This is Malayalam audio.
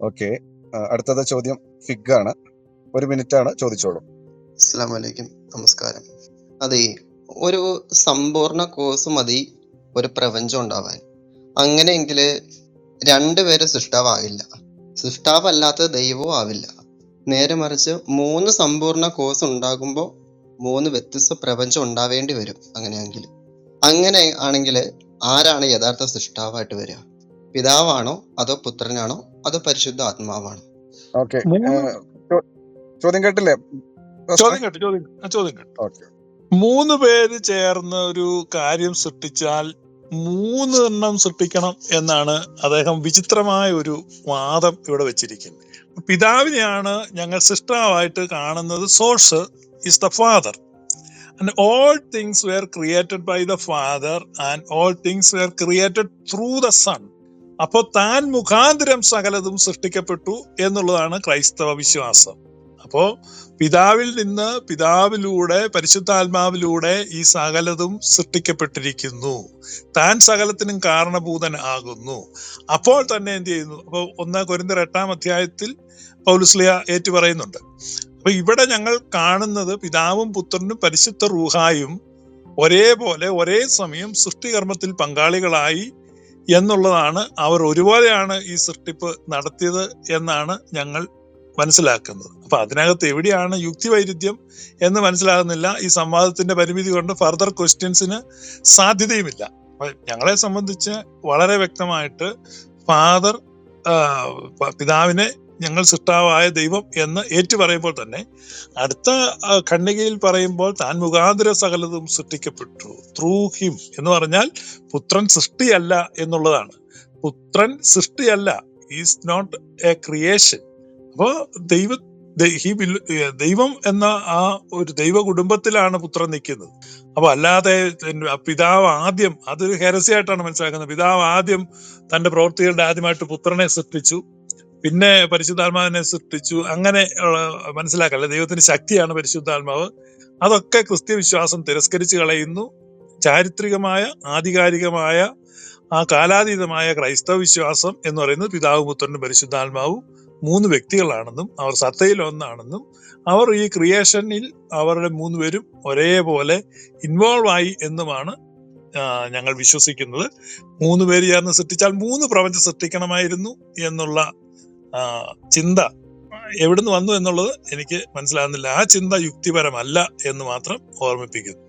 ഓക്കെ. അടുത്തത് ചോദ്യം ഫിഗ് ആണ് ഒരു മിനിറ്റ് ആണ് ചോദിച്ചോളൂ. അസ്സാം വലൈക്കും നമസ്കാരം. അതെ ഒരു സമ്പൂർണ കോഴ്സ് മതി ഒരു പ്രപഞ്ചം ഉണ്ടാവാൻ. അങ്ങനെയെങ്കിൽ രണ്ടുപേര് സൃഷ്ടാവാകില്ല സൃഷ്ടാവല്ലാത്ത ദൈവവും ആവില്ല. നേരെ മറിച്ച് മൂന്ന് സമ്പൂർണ കോഴ്സ് ഉണ്ടാകുമ്പോൾ മൂന്ന് വ്യത്യസ്ത പ്രപഞ്ചം ഉണ്ടാവേണ്ടി വരും അങ്ങനെയെങ്കിൽ അങ്ങനെ ആണെങ്കിൽ ആരാണ് യഥാർത്ഥ സൃഷ്ടാവായിട്ട് വരിക? പിതാവാണോ അതോ പുത്രനാണോ അതോ പരിശുദ്ധ ആത്മാവാണോ? ഓക്കെ ചോദ്യം കേട്ടില്ലേ? ചോദ്യം കേട്ടു ചോദ്യം ആ, ചോദ്യം കേട്ടു. ഓക്കെ മൂന്ന് പേര് ചേർന്ന ഒരു കാര്യം സൃഷ്ടിച്ചാൽ മൂന്ന് എണ്ണം സൃഷ്ടിക്കണം എന്നാണ് അദ്ദേഹം വിചിത്രമായ ഒരു വാദം ഇവിടെ വെച്ചിരിക്കുന്നത്. പിതാവിനെയാണ് ഞങ്ങൾ സൃഷ്ടാവായിട്ട് കാണുന്നത് source is the father and all things were created by the father and all things were created through the son അപ്പോൾ താൻ മുഖാന്തരം സകലതും സൃഷ്ടിക്കപ്പെട്ടു എന്നുള്ളതാണ് ക്രൈസ്തവ വിശ്വാസം. അപ്പോ പിതാവിൽ നിന്ന് പിതാവിലൂടെ പരിശുദ്ധാത്മാവിലൂടെ ഈ സകലതും സൃഷ്ടിക്കപ്പെട്ടിരിക്കുന്നു. താൻ സകലത്തിനും കാരണഭൂതൻ ആകുന്നു. അപ്പോൾ തന്നെ എന്ത് ചെയ്യുന്നു? അപ്പോൾ ഒന്ന് കൊരിന്തർ എട്ടാം അധ്യായത്തിൽ പൗലുസ്ലിയ ഏറ്റു പറയുന്നുണ്ട് അപ്പൊ ഇവിടെ ഞങ്ങൾ കാണുന്നത് പിതാവും പുത്രനും പരിശുദ്ധ റൂഹായും ഒരേപോലെ ഒരേ സമയം സൃഷ്ടികർമ്മത്തിൽ പങ്കാളികളായി എന്നുള്ളതാണ് അവർ ഒരുപോലെയാണ് ഈ സൃഷ്ടിപ്പ് നടത്തിയത് എന്നാണ് ഞങ്ങൾ മനസ്സിലാക്കുന്നത്. അപ്പൊ അതിനകത്ത് എവിടെയാണ് യുക്തി വൈരുദ്ധ്യം എന്ന് മനസ്സിലാകുന്നില്ല. ഈ സംവാദത്തിന്റെ പരിമിതി കൊണ്ട് ഫർദർ ക്വസ്റ്റ്യൻസിന് സാധ്യതയുമില്ല. ഞങ്ങളെ സംബന്ധിച്ച് വളരെ വ്യക്തമായിട്ട് ഫാദർ പിതാവിനെ ഞങ്ങൾ സൃഷ്ടാവായ ദൈവം എന്ന് ഏറ്റു പറയുമ്പോൾ തന്നെ അടുത്ത ഖണ്ഡികയിൽ പറയുമ്പോൾ താൻ മുഖാന്തര സകലതും സൃഷ്ടിക്കപ്പെട്ടു. ത്രൂ ഹിം എന്ന് പറഞ്ഞാൽ പുത്രൻ സൃഷ്ടിയല്ല എന്നുള്ളതാണ്. പുത്രൻ സൃഷ്ടിയല്ല. ഈസ് നോട്ട് എ ക്രിയേഷൻ അപ്പോ ദൈവ ദൈവം എന്ന ആ ഒരു ദൈവ കുടുംബത്തിലാണ് പുത്രൻ നിൽക്കുന്നത്. അപ്പൊ അല്ലാതെ പിതാവ് ആദ്യം അതൊരു ഹെരസിയായിട്ടാണ് മനസ്സിലാക്കുന്നത്. പിതാവ് ആദ്യം തന്റെ പ്രവൃത്തികളുടെ ആദ്യമായിട്ട് പുത്രനെ സൃഷ്ടിച്ചു. പിന്നെ പരിശുദ്ധാത്മാവിനെ സൃഷ്ടിച്ചു. അങ്ങനെ മനസ്സിലാക്കല്ലേ മനസ്സിലാക്കല്ല? ദൈവത്തിന് ശക്തിയാണ് പരിശുദ്ധാത്മാവ്. അതൊക്കെ ക്രിസ്ത്യ വിശ്വാസം തിരസ്കരിച്ചു കളയുന്നു. ചാരിത്രികമായ ആധികാരികമായ ആ കാലാതീതമായ ക്രൈസ്തവ വിശ്വാസം എന്ന് പറയുന്നത് പിതാവ് പുത്രനും പരിശുദ്ധാത്മാവും മൂന്ന് വ്യക്തികളാണെന്നും അവർ സത്തയിൽ ഒന്നാണെന്നും അവർ ഈ ക്രിയേഷനിൽ അവരുടെ മൂന്നുപേരും ഒരേപോലെ ഇൻവോൾവ് ആയി എന്നുമാണ് ഞങ്ങൾ വിശ്വസിക്കുന്നത്. മൂന്ന് പേര് ചേർന്ന് സൃഷ്ടിച്ചാൽ മൂന്ന് പ്രപഞ്ചം സൃഷ്ടിക്കണമായിരുന്നു എന്നുള്ള ചിന്ത എവിടുന്ന് വന്നു എന്നുള്ളത് എനിക്ക് മനസ്സിലാകുന്നില്ല. ആ ചിന്ത യുക്തിപരമല്ല എന്ന് മാത്രം ഓർമ്മിപ്പിക്കുന്നു.